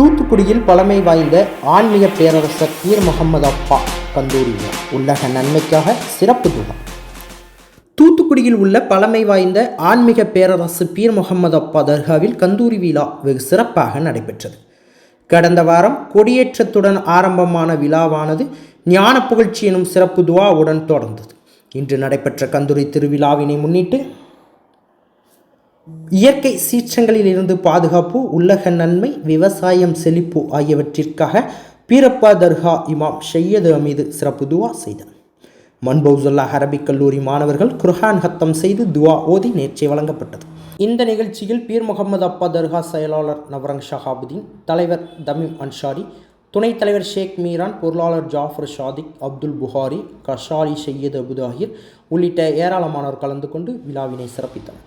தூத்துக்குடியில் பழமை வாய்ந்த ஆன்மீக பேரரசர் பீர் முகமது அப்பா கந்தூரி உலக நன்மைக்காக சிறப்பு துகம் தூத்துக்குடியில் உள்ள பழமை வாய்ந்த ஆன்மீக பேரரசு பீர் முகமது அப்பா தர்காவில் கந்தூரி விழா வெகு சிறப்பாக நடைபெற்றது. கடந்த வாரம் கொடியேற்றத்துடன் ஆரம்பமான விழாவானது ஞான புகழ்ச்சி எனும் சிறப்பு துவாவுடன் தொடர்ந்தது. இன்று நடைபெற்ற கந்தூரி திருவிழாவினை முன்னிட்டு இயற்கை சீற்றங்களிலிருந்து பாதுகாப்பு உலக நன்மை விவசாயம் செழிப்பு ஆகியவற்றிற்காக பீரப்பா தர்கா இமாம் ஷையது அமீது சிறப்பு துவா செய்தார். மன்பௌசுல்லா அரபிக் கல்லூரி மாணவர்கள் குர்ஹான் ஹத்தம் செய்து துவா ஓதி நேற்றை வழங்கப்பட்டது. இந்த நிகழ்ச்சியில் பீர் முகமது அப்பா தர்கா செயலாளர் நவரங் ஷஹாபுதீன் தலைவர் தமிம் அன்சாரி துணைத் தலைவர் ஷேக் மீரான் பொருளாளர் ஜாஃபர் ஷாதிக் அப்துல் புகாரி கஷாலி சையது அபுதாகிர் உள்ளிட்ட ஏராளமானோர் கலந்து கொண்டு விழாவினை சிறப்பித்தனர்.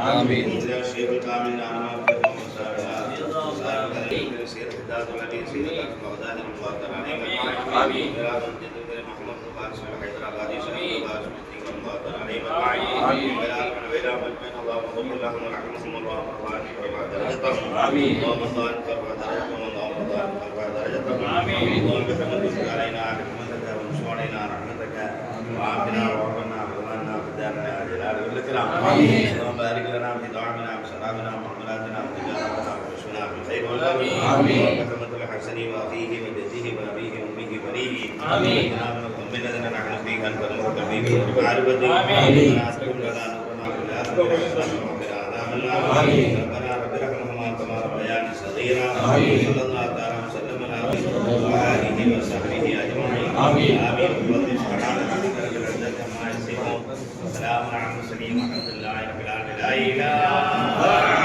محمد آمین۔ مقبلة عن عهدي أنت المقتدي بمعرفتي ربنا رب رحمهما كما ربياني صغيرا صلى الله تعالى وسلم على وآله وصحبه أجمعين آمين. رب اشفع على العزة كما يصفون سلام على المرسلين والحمد لله رب العالمين لا إله إلا الله